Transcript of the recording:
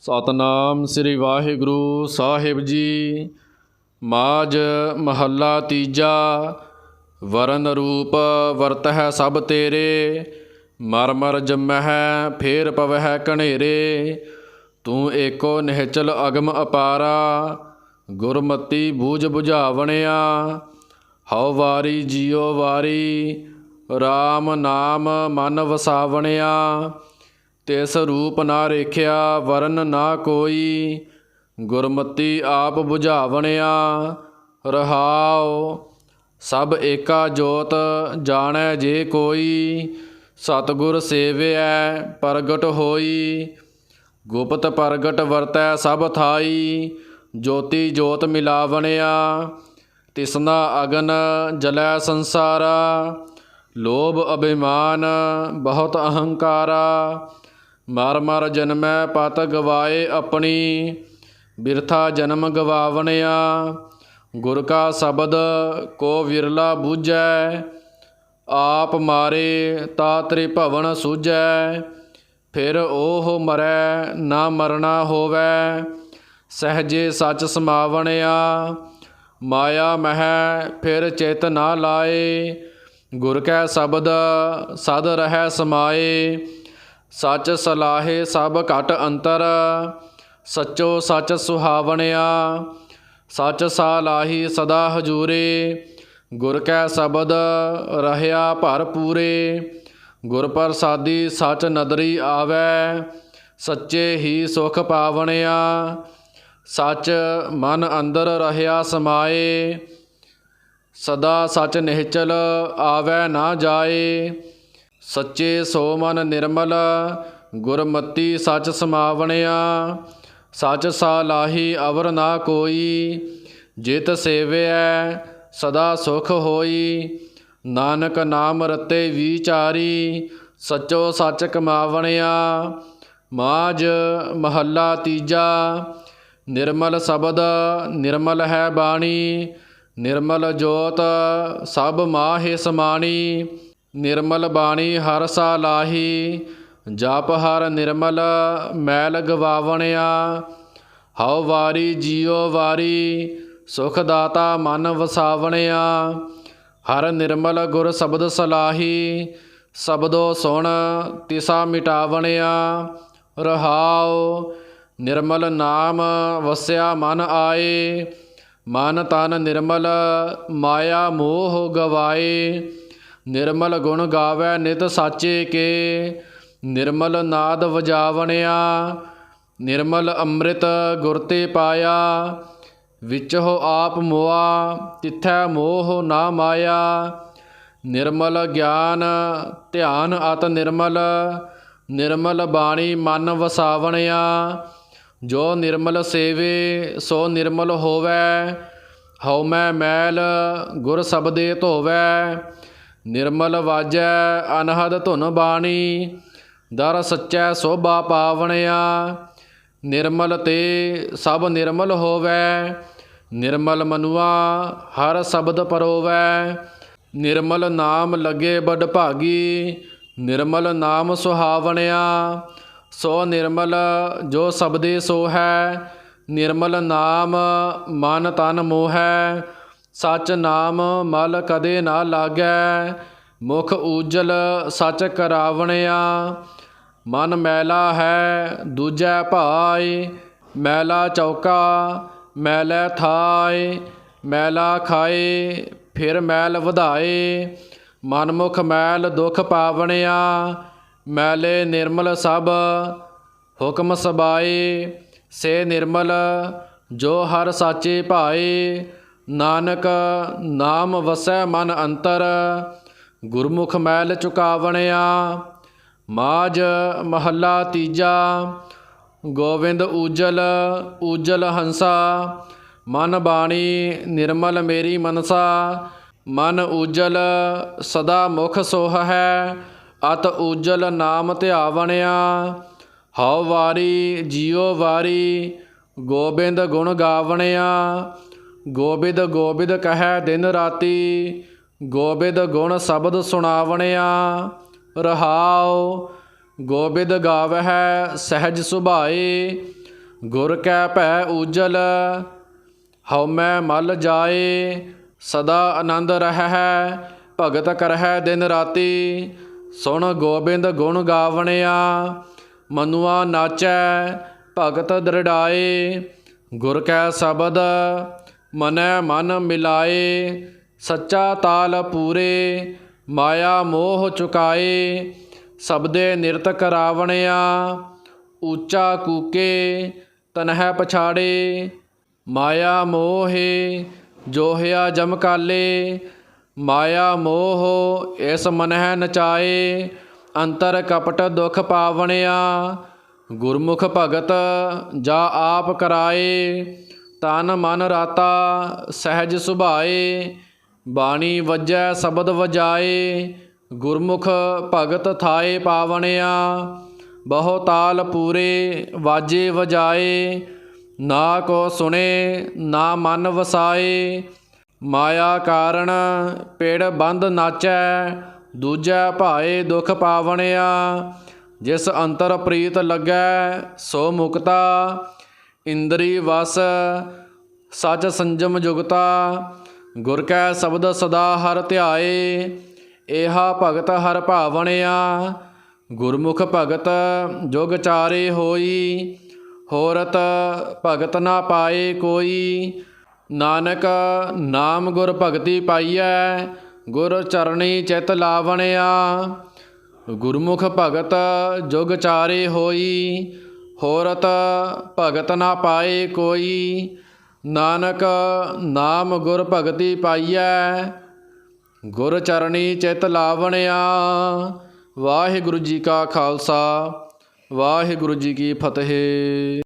ਸਤਨਾਮ ਸ੍ਰੀ ਵਾਹਿਗੁਰੂ ਸਾਹਿਬ ਜੀ। ਮਾਜ ਮਹੱਲਾ ਤੀਜਾ, ਵਰਨ ਰੂਪ ਵਰਤਹਿ ਸਭ ਤੇਰੇ। ਮਰ ਮਰ ਜੰਮਹਿ, ਫੇਰ ਪਵਹਿ ਕਣੇਰੇ ਤੂੰ ਏਕੋ ਨਿਹਚਲ ਅਗਮ ਅਪਾਰਾ, ਗੁਰਮਤੀ ਬੂਝ 부ਝਾਵਣਿਆ ਹਉ ਵਾਰੀ ਜੀਉ ਵਾਰੀ RAM ਨਾਮ ਮਨ ਵਸਾਵਣਿਆ। ਤਿਸ ਰੂਪ ਨਾ ਰੇਖਿਆ ਵਰਨ ਨਾ ਕੋਈ। ਗੁਰਮਤੀ ਆਪ 부ਝਾਵਣਿਆ ਰਹਾਉ। ਸਭ ਏਕਾ ਜੋਤ ਜਾਣੈ ਜੇ ਕੋਈ। ਸਤਿਗੁਰ ਸੇਵਿਐ, ਪ੍ਰਗਟ ਹੋਈ। ਗੁਪਤ ਪ੍ਰਗਟ ਵਰਤੈ ਸਭ ਥਾਈ। ਜੋਤੀ ਜੋਤ ਮਿਲਾਵਣਿਆ, ਤਿਸਨਾ ਅਗਨ ਜਲੈ ਸੰਸਾਰਾ। ਲੋਭ ਅਭਿਮਾਨ, ਬਹੁਤ ਅਹੰਕਾਰਾ। ਮਰ ਮਰ ਜਨਮੈ ਪਤ ਗਵਾਏ ਆਪਣੀ, ਬਿਰਥਾ ਜਨਮ ਗਵਾਵਣਿਆ। ਗੁਰ ਕਾ ਸ਼ਬਦ ਕੋ ਵਿਰਲਾ ਬੂਝੈ, ਆਪ ਮਾਰੇ ਤਾ ਤ੍ਰਿਭਵਨ ਸੂਝੈ। ਫਿਰ ਉਹ ਮਰੈ, ਨਾ ਮਰਨਾ ਹੋਵੈ, ਸਹਜੇ ਸੱਚ ਸਮਾਵਣਿਆ। ਮਾਇਆ ਮਹਿ ਫਿਰ ਚੇਤ ਨਾ ਲਾਏ, ਗੁਰ ਕੈ ਸ਼ਬਦ ਸਦ ਰਹਿ ਸਮਾਏ। ਸੱਚ ਸਲਾਹੇ ਸਭ ਘਟ ਅੰਤਰ, ਸੱਚੋ ਸੱਚ ਸੁਹਾਵਣਿਆ, ਸੱਚ ਸਾਲਾਹੀ ਸਦਾ ਹਜੂਰੇ, ਗੁਰ ਕੈ ਸ਼ਬਦ ਰਹਿਆ ਭਰ ਪੂਰੇ, ਗੁਰ ਪ੍ਰਸਾਦੀ ਸੱਚ ਨਦਰੀ ਆਵੈ, ਸੱਚੇ ਹੀ ਸੁਖ ਪਾਵਣਿਆ, ਸੱਚ ਮਨ ਅੰਦਰ ਰਹਿਆ ਸਮਾਏ, ਸਦਾ ਸੱਚ ਨਿਹਚਲ ਆਵੈ ਨਾ ਜਾਏ ਸੱਚੇ ਸੋ ਮਨ ਨਿਰਮਲ, ਗੁਰਮਤੀ ਸੱਚ ਸਮਾਵਣਿਆ। ਸੱਚ ਸਾਲਾਹੀ ਅਵਰ ਨਾ ਕੋਈ, ਜਿਤ ਸੇਵਿਐ ਸਦਾ ਸੁਖ ਹੋਈ। ਨਾਨਕ ਨਾਮ ਰਤੇ ਵਿਚਾਰੀ, ਸਚੋ ਸੱਚ ਕਮਾਵਣਿਆ। ਮਾਜ ਮਹੱਲਾ ਤੀਜਾ, ਨਿਰਮਲ ਸ਼ਬਦ ਨਿਰਮਲ ਹੈ ਬਾਣੀ। ਨਿਰਮਲ ਜੋਤ ਸਭ ਮਾਹੇ ਸਮਾਣੀ। ਨਿਰਮਲ ਬਾਣੀ ਹਰ ਸਾ ਲਾਹੀ, ਜਪ ਹਰ ਨਿਰਮਲ, ਮੈਲ ਗਵਾਵਣਿਆ। ਹਉ ਵਾਰੀ ਜੀਉ ਵਾਰੀ, ਸੁਖ ਦਾਤਾ ਮਨ ਵਸਾਵਣਿਆ। ਹਰ ਨਿਰਮਲ ਗੁਰ ਸ਼ਬਦ ਸਲਾਹੀ, ਸ਼ਬਦੋ ਸੁਣ ਤਿਸਾ ਮਿਟਾਵਣਿਆ। ਰਹਾਉ, ਨਿਰਮਲ ਨਾਮ ਵਸਿਆ ਮਨ ਆਏ। ਮਨ ਤਨ ਨਿਰਮਲ, ਮਾਇਆ ਮੋਹ ਗਵਾਏ। ਨਿਰਮਲ ਗੁਣ ਗਾਵੇ ਨਿਤ ਸਾਚੇ ਕੇ, ਨਿਰਮਲ ਨਾਦ ਵਜਾਵਣਿਆ, ਨਿਰਮਲ ਅੰਮ੍ਰਿਤ ਗੁਰ ਤੇ ਪਾਇਆ ਹੋ ਆਪ ਮੋਆ, ਤਿਥੈ ਮੋਹ ਨਾ ਮਾਇਆ। ਨਿਰਮਲ ਗਿਆਨ, ਧਿਆਨ ਅਤ ਨਿਰਮਲ ਨਿਰਮਲ ਬਾਣੀ ਮਨ ਵਸਾਵਣਿਆ। ਜੋ ਨਿਰਮਲ ਸੇਵੇ, ਸੋ ਨਿਰਮਲ ਹੋਵੈ। ਹਉ ਮੈਂ ਮੈਲ, ਗੁਰ ਸਬਦੇ ਧੋਵੈ। ਨਿਰਮਲ ਵਾਜੈ ਅਨਹਦ ਧੁਨ ਬਾਣੀ, ਦਰ ਸੱਚੈ ਸੋਭਾ ਪਾਵਣਿਆ। ਨਿਰਮਲ ਤੇ ਸਭ ਨਿਰਮਲ ਹੋਵੈ, ਨਿਰਮਲ ਮਨੁਆ ਹਰ ਸ਼ਬਦ ਪਰੋਵੈ। ਨਿਰਮਲ ਨਾਮ ਲਗੇ ਬਡ ਭਾਗੀ, ਨਿਰਮਲ ਨਾਮ ਸੁਹਾਵਣਿਆ। ਸੋ ਨਿਰਮਲ ਜੋ ਸਬਦੇ ਸੋ ਹੈ ਨਿਰਮਲ ਨਾਮ ਮਨ ਤਨ ਮੋਹੈ। ਸਚ ਨਾਮ ਮਲ ਕਦੇ ਨਾ ਲਾਗੈ, ਮੁਖ ਊਜਲ ਸਚ ਕਰਾਵਣਿਆ। ਮਨ ਮੈਲਾ ਹੈ, ਦੂਜੈ ਭਾਏ ਮੈਲਾ ਚੌਕਾ, ਮੈਲੇ ਥਾਏ ਮੈਲਾ ਖਾਏ ਫਿਰ ਮੈਲ ਵਧਾਏ ਮਨਮੁਖ ਮੈਲ ਦੁਖ ਪਾਵਣਿਆ, ਮੈਲੇ ਨਿਰਮਲ ਸਭ ਹੁਕਮ ਸਬਾਏ। ਸੇ ਨਿਰਮਲ, ਜੋ ਹਰ ਸਾਚੇ ਭਾਏ ਨਾਨਕ, ਨਾਮ ਵਸੈ ਮਨ ਅੰਤਰ, ਗੁਰਮੁਖ ਮੈਲ ਚੁਕਾਵਣਿਆ ਮਾਜ ਮਹੱਲਾ ਤੀਜਾ, ਗੋਵਿੰਦ ਊਜਲ ਊਜਲ ਹੰਸਾ, ਮਨ ਬਾਣੀ ਨਿਰਮਲ ਮੇਰੀ ਮਨਸਾ, ਮਨ ਊਜਲ ਸਦਾ ਮੁਖ ਸੋਹ ਹੈ, ਅਤ ਊਜਲ ਨਾਮ ਧਿਆਵਣਿਆ, ਹਉ ਵਾਰੀ ਜੀਉ ਵਾਰੀ, ਗੋਬਿੰਦ ਗੁਣ ਗਾਵਣਿਆ ਗੋਬਿੰਦ ਗੋਬਿੰਦ ਕਹੈ ਦਿਨ ਰਾਤੀ, ਗੋਬਿੰਦ ਗੁਣ ਸ਼ਬਦ ਸੁਣਾਵਣਿਆ, ਰਹਾਉ, ਗੋਬਿੰਦ ਗਾਵਹਿ ਸਹਿਜ ਸੁਭਾਏ ਗੁਰ ਕੈ ਭੈ ਉਜਲ ਹਉਮੈ ਮਲ ਜਾਏ, ਸਦਾ ਆਨੰਦ ਰਹਿੈ, ਭਗਤ ਕਰਹਿ ਦਿਨ ਰਾਤੀ, ਸੁਣ ਗੋਬਿੰਦ ਗੁਣ ਗਾਵਣਿਆ, ਮਨੁਆ ਨਾਚੈ, ਭਗਤ ਦ੍ਰਿੜਾਏ, ਗੁਰ ਕੈ ਸ਼ਬਦ ਮਨੈ ਮਨ ਮਿਲਾਏ, ਸੱਚਾ ਤਾਲ ਪੂਰੇ, ਮਾਇਆ ਮੋਹ ਚੁਕਾਏ, ਸਬਦੇ ਨਿਰਤ ਕਰਾਵਣਿਆ ਉੱਚਾ ਕੂਕੇ, ਤਨਹਿ ਪਛਾੜੇ, ਮਾਇਆ ਮੋਹੇ, ਜੋਹਿਆ ਜਮਕਾਲੇ ਮਾਇਆ ਮੋਹ ਇਸ ਮਨਹਿ ਨਚਾਏ, ਅੰਤਰ ਕਪਟ ਦੁਖ ਪਾਵਣਿਆ, ਗੁਰਮੁਖ ਭਗਤ ਜਾ ਆਪ ਕਰਾਏ। ਤਨ ਮਨ ਰਾਤਾ ਸਹਿਜ ਸੁਭਾਏ, ਬਾਣੀ ਵੱਜੈ ਸ਼ਬਦ ਵਜਾਏ, ਗੁਰਮੁਖ ਭਗਤ ਥਾਏ ਪਾਵਣਿਆ, ਬਹੁ ਤਾਲ ਪੂਰੇ ਵਾਜੇ ਵਜਾਏ, ਨਾ ਕੋ ਸੁਣੇ, ਨਾ ਮਨ ਵਸਾਏ, ਮਾਇਆ ਕਾਰਣ ਪੇੜ ਬੰਦ ਨਾਚੈ, ਦੂਜੈ ਭਾਏ ਦੁਖ ਪਾਵਣਿਆ, ਜਿਸ ਅੰਤਰ ਪ੍ਰੀਤ ਲੱਗੈ ਸੋ ਮੁਕਤਾ ਇੰਦਰੀ ਵਸ, ਸਚ ਸੰਜਮ ਜੁਗਤਾ, ਗੁਰ ਕੈ ਸ਼ਬਦ ਸਦਾ ਹਰ ਧਿਆਏ, ਏਹਾ ਭਗਤ ਹਰ ਭਾਵਣਿਆ, ਗੁਰਮੁਖ ਭਗਤ ਜੁਗ ਚਾਰੇ ਹੋਈ, ਹੋਰਤ ਭਗਤ ਨਾ ਪਾਏ ਕੋਈ, ਨਾਨਕ ਨਾਮ ਗੁਰ ਭਗਤੀ ਪਾਈਐ, ਗੁਰ ਚਰਣੀ ਚਿਤ ਲਾਵਣਿਆ, ਗੁਰਮੁਖ ਭਗਤ ਜੁਗ ਚਾਰੇ ਹੋਈ ਹੋਰਤ ਭਗਤ ਨਾ ਪਾਏ ਕੋਈ, ਨਾਨਕ ਨਾਮ ਗੁਰ ਭਗਤੀ ਪਾਈਐ। ਗੁਰ ਚਰਣੀ ਚਿਤ ਲਾਵਣਿਆ। ਵਾਹਿਗੁਰੂ ਜੀ ਕਾ ਖਾਲਸਾ, ਵਾਹਿਗੁਰੂ ਜੀ ਕੀ ਫਤਿਹ।